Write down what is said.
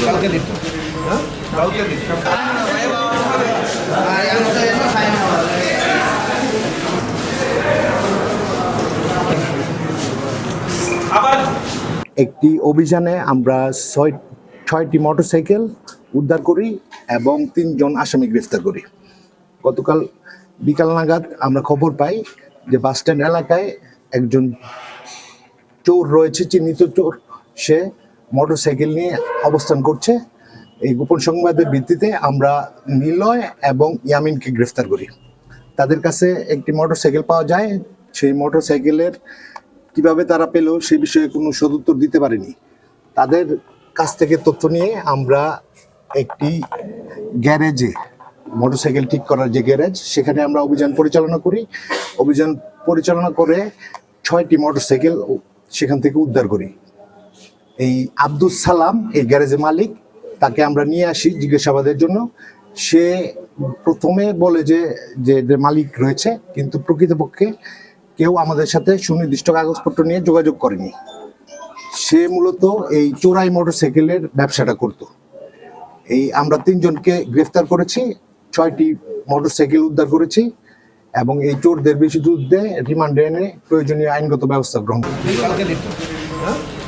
কালকে হ্যাঁ? কালকে একটি অভিযানে আমরা ছয় ছয়টি মোটরসাইকেল উদ্ধার করি এবং তিনজন আসামি গ্রেফতার করি। গতকাল বিকাল নাগাদ আমরা খবর পাই যে বাস স্ট্যান্ড এলাকায় একজন চোর রয়েছে চিহ্নিত চোর। সে মোটরসাইকেল নিয়ে অবস্থান করছে। এই গোপন সংবাদের ভিত্তিতে আমরা নিলয় এবং ইয়ামিনকে গ্রেফতার করি। তাদের কাছে একটি মোটরসাইকেল পাওয়া যায়। সেই মোটরসাইকেলের কীভাবে তারা পেল সে বিষয়ে কোনো সদুত্তর দিতে পারেনি। তাদের কাছ থেকে তথ্য নিয়ে আমরা একটি গ্যারেজে, মোটরসাইকেল ঠিক করার যে গ্যারেজ, সেখানে আমরা অভিযান পরিচালনা করি। অভিযান পরিচালনা করে ছয়টি মোটরসাইকেল সেখান থেকে উদ্ধার করি। এই আব্দুল সালাম, এই গ্যারেজের মালিক, তাকে আমরা নিয়ে আসি জিজ্ঞাসাবাদের জন্য। সে প্রথমে বলে যে যে মালিক রয়েছে, কিন্তু প্রকৃতপক্ষে কেউ আমাদের সাথে সুনির্দিষ্ট কাগজপত্র নিয়ে যোগাযোগ করেনি। সে মূলত এই চোরাই মোটরসাইকেলের ব্যবসাটা করত। এই আমরা তিনজনকে গ্রেফতার করেছি, ছয়টি মোটরসাইকেল উদ্ধার করেছি, এবং এই চোরদের বিরুদ্ধে রিমান্ডে এনে প্রয়োজনীয় আইনগত ব্যবস্থা গ্রহণ